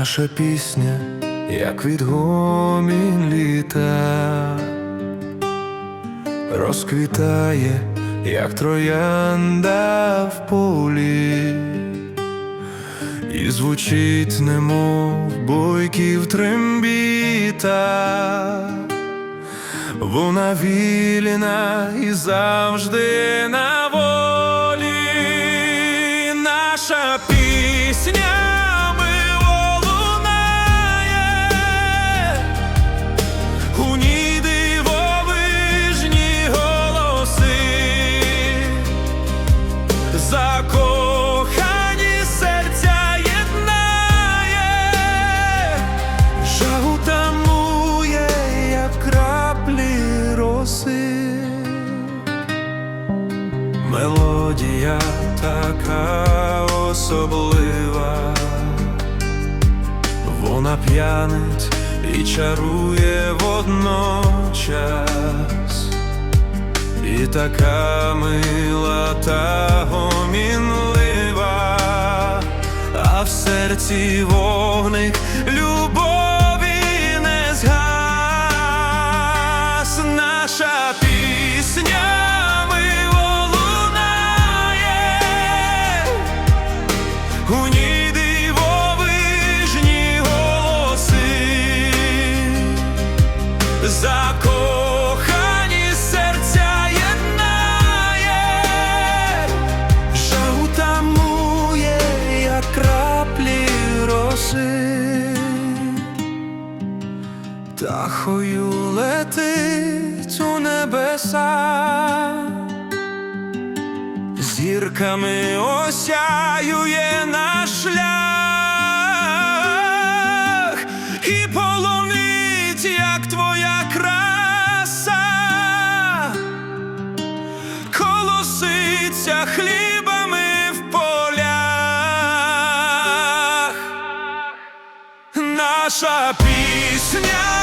Наша пісня, як відгомін літа, розквітає, як троянда в полі, і звучить, немов бойків трембіта, вона вільна і завжди на волі, наша пісня Мелодія така особлива, вона п'янить і чарує водночас, і така мила та гомінлива, а в серці вогник Птахою летить у небеса, зірками осяює наш шлях. І полонить, як твоя краса, колоситься хлібами в полях. Наша пісня